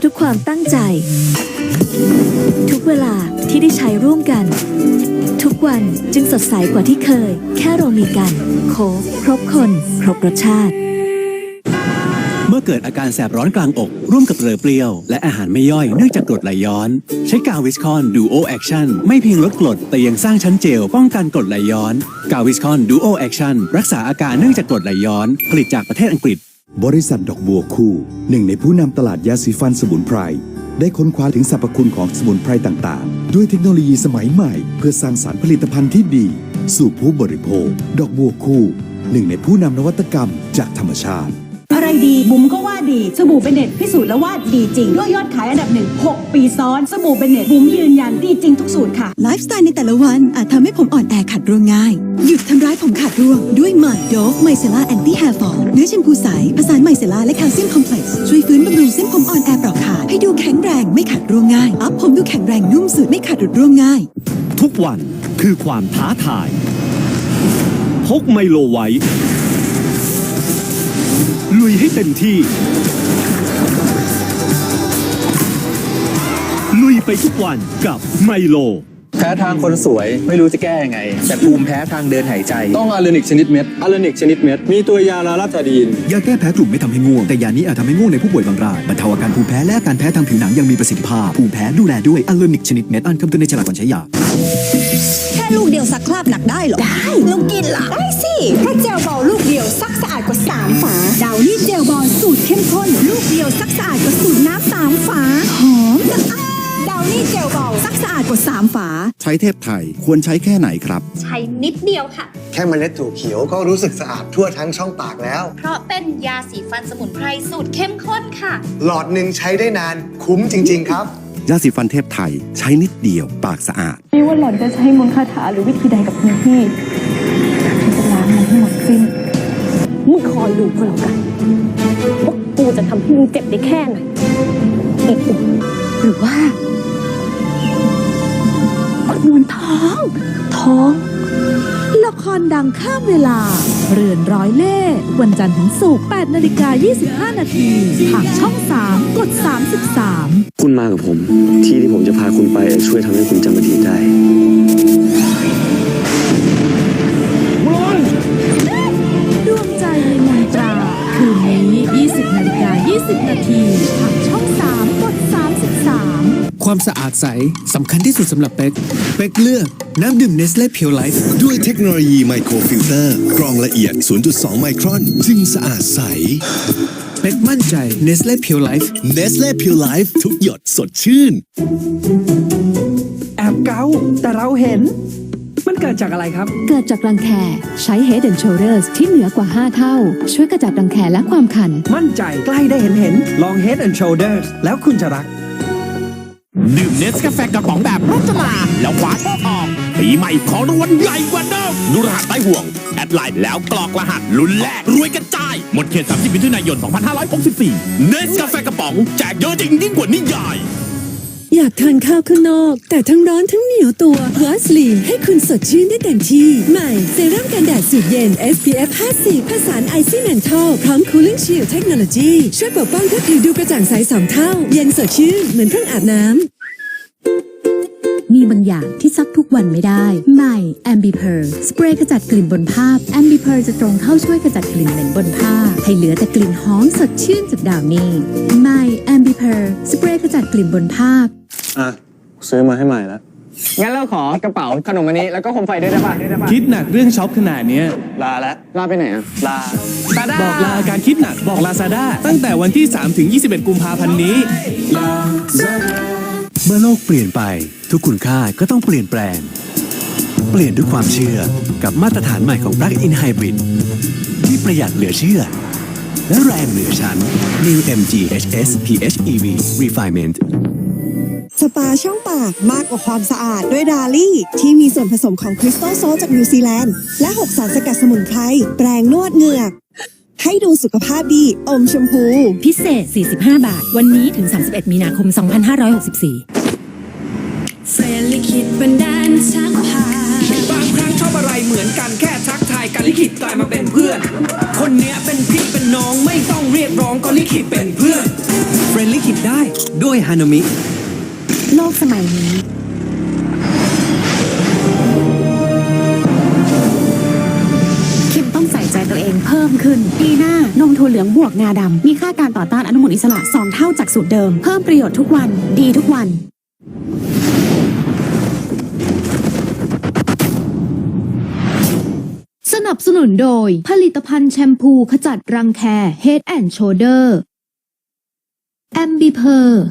ะทุกความตั้งใจ ทุกเวลาที่ได้ใช้ร่วมกัน ทุกวันจึงสดใสกว่าที่เคย แค่เรามีกัน โค้กครบคน ครบรสชาติ เมื่อเกิดอาการแสบร้อนกลางอก ร่วมกับเรือเปรี้ยว และอาหารไม่ย่อยเนื่องจากกรดไหลย้อน ใช้กาวิสคอนดูโอแอคชั่นไม่เพียงลดกรดแต่ยังสร้างชั้นเจลป้องกันกรดไหลย้อน กาวิสคอนดูโอแอคชั่นรักษาอาการเนื่องจากกรดไหลย้อน ผลิตจากประเทศอังกฤษ บริษัทดอกบัวคู่หนึ่งในผู้นำตลาดยาสีฟันสมุนไพร ได้ค้นคว้าถึงสรรพคุณของสมุนไพรต่างๆ ด้วยเทคโนโลยีสมัยใหม่ เพื่อสร้างสารรค์ผลิตภัณฑ์ที่ดี สู่ผู้บริโภค ดอกบัวคู่หนึ่งในผู้นำนวัตกรรมจากธรรมชาติ ดีบุ๋มก็ว่าดีสบู่เบเน็ตพิสูจน์แล้วว่าดีจริงด้วยยอดขายอันดับหนึ่ง6ปีซ้อนสบู่เบเน็ตบุ๋มยืนยันดีจริงทุกสูตรค่ะ ไลฟ์สไตล์ในแต่ละวันอาจทำให้ผมอ่อนแอขาดร่วงง่าย หยุดทำร้ายผมขาดร่วง ด้วยใหม่โดฟไมเซล่าแอนตี้แฮร์ฟอลเนื้อแชมพูใสผสานไมเซล่าและแคลเซียมคอมเพล็กซ์ช่วยฟื้นบำรุงเส้นผมอ่อนแอเปราะขาดให้ดูแข็งแรงไม่ขาดร่วงง่ายอัพผมดูแข็งแรงนุ่มสุดไม่ขาดหลุดร่วงง่าย ทุกวันคือความท้าทายพกไมโลไว้ ลุยให้เต็มที่ ลุยไปทุกวันกับไมโล แพ้ทางคนสวยไม่รู้จะแก้ยังไง แต่ภูมิแพ้ทางเดินหายใจ ต้องอะเลนิกชนิดเม็ดอะเลนิกชนิดเม็ด มีตัวยาลาลาตาดีน ยาแก้แพ้กลุ่มไม่ทำให้ง่วง แต่ยานี้อาจทำให้ง่วงในผู้ป่วยบางรายบรรเทาอาการภูมิแพ้และอาการแพ้ทางผิวหนังยังมีประสิทธิภาพ ภูมิแพ้ดูแลด้วยอัลเลนิกชนิดเม็ดอ่านคำเตือนในฉลากก่อนใช้ยาแค่ ลูกเดียวซักคราบหนักได้หรอ ได้ลูกกินล่ะ ได้สิแค่เจลบอลลูกเดียวซักสะอาดกว่า3ฝา ดาวนี่เจลบอลสูตรเข้มข้น ลูกเดียวซักสะอาดกว่าสูตรน้ำสามฝา หอมสะอาดดาวนี่เจลบอลซักสะอาดกว่า3ฝา ใช้เทพไทยควรใช้แค่ไหนครับ ใช้นิดเดียวค่ะ แค่เมล็ดถั่วเขียวก็รู้สึกสะอาดทั่วทั้งช่องปากแล้ว เพราะเป็นยาสีฟันสมุนไพรสูตรเข้มข้นค่ะ หลอดหนึ่งใช้ได้นานคุ้มจริง ๆ ครับ ยาสีฟันเทพไทย ใช้นิดเดียวปากสะอาด ไม่ว่าหล่อนจะใช้มนต์คาถาหรือวิธีใดกับคุณพี่ฉันจะล้างมันให้หมดสิ้นมึงคอยดูก็แล้วกันว่ากูจะทำให้มึงเจ็บได้แค่ไหนอีกหรือว่าคุณนวลท้อง ท้อง ละครดังข้ามเวลา เรือนร้อยเล่ วันจันทร์ถึงศุกร์8นาฬิกา25 นาทีทางช่อง 3 กด 33 คุณมากับผม ที่ที่ผมจะพาคุณไปช่วยทำให้คุณจำอดีตได้ ความสะอาดใสสำคัญที่สุดสำหรับเป็ก เป็กเลือก น้ำดื่มเนสเล่เพียวไลฟ์ด้วยเทคโนโลยีไมโครฟิลเตอร์กรองละเอียด 0.2 ไมครอน จึงสะอาดใส เป็กมั่นใจเนสเล่เพียวไลฟ์เนสเล่พิวไลฟ์ทุกหยดสดชื่น แอบเกาแต่เราเห็น มันเกิดจากอะไรครับ เกิดจากรังแคใช้ Head and Shoulders ที่เหนือกว่า 5 เท่า ช่วยกระจัดรังแคและความคัน มั่นใจใกล้ได้เห็นเห็นลอง Head and Shoulders แล้วคุณจะรัก ดื่มเนสกาแฟกระป๋องแบบรจนาแล้วคว้าโชคออกปีใหม่ของรางวัลใหญ่กว่าเดิมดูรหัสใต้ห่วง แอดไลน์แล้วกรอกรหัสลุ้นแรกรวยกระจาย หมดเขต 30มิถุนายน 2564 เนสกาแฟกระป๋อง แจกเยอะจริงยิ่งกว่านิยายอยากทานข้าวข้างนอก แต่ทั้งร้อนทั้งเหนียวตัววาสลีนให้คุณสดชื่นได้เต็มที่ ใหม่เซรั่มกันแดดสูตรเย็น SPF 50 ผสานไอซี่แมนทอลพร้อม Cooling Shield Technology ช่วยปกป้องให้ผิวดูกระจ่างใสสองเท่า เย็นสดชื่นเหมือนเพิ่งอาบน้ำ มีบางอย่างที่ซักทุกวันไม่ได้ใหม่ a m b i p u r สเปรย์ขจัดกลิ่นบนผ้า a m b i p u r จะตรงเข้าช่วยขจัดกลิ่นเหม็นบนผ้า ให้เหลือแต่กลิ่นหอมสดชื่นจากดาวนี่ใหม่ a m b i p u r สเปรย์ขจัดกลิ่นบนผ้าอะซื้อมาให้ใหม่แล้วงั้นเราขอกระเป๋าขนมอันนี้แล้วก็โคมไฟด้วยได้ป่ะคิดหนักเรื่องช็อปขนาดเนี้ยลาแล้วลาไปไหนอะลาซาด้าบอกลาการคิดหนักบอกลาซาด้าตั้งแต่วันที่ 3 ถึง 21 กุมภาพันธ์นี้ เมื่อโลกเปลี่ยนไปทุกคุณค่าก็ต้องเปลี่ยนแปลง เปลี่ยนด้วยความเชื่อกับมาตรฐานใหม่ของ Plug-in Hybrid ที่ประหยัดเหลือเชื่อ และแรงเหนือชั้น New MG HS PHEV Refinement สปาช่องปากมากกว่าความสะอาดด้วยดาลี่ ที่มีส่วนผสมของคริสตัลโซลจากนิวซีแลนด์ และ 6 สารสกัดสมุนไพรแปรงนวดเหงือก ให้ดูสุขภาพดีอมชมพู พิเศษ 45 บาท วันนี้ถึง 31 มีนาคม 2564เฟรนลิคิดบันดาลช่างพาบางครั้งชอบอะไรเหมือนกันแค่ทักทายกันกันลิขิตกลายมาเป็นเพื่อน คนเนี้ยเป็นพี่เป็นน้องไม่ต้องเรียกร้องก็ลิขิตเป็นเพื่อนเฟรนลิขิตได้ด้วยฮานามิ โลกสมัยนี้ นมถั่วเหลืองบวกงาดำ มีค่าการต่อต้านอนุมูลอิสระ 2 เท่าจากสูตรเดิม เพิ่มประโยชน์ทุกวัน ดีทุกวัน สนับสนุนโดย ผลิตภัณฑ์แชมพูขจัดรังแค Head and Shoulder แอมบิเพอร์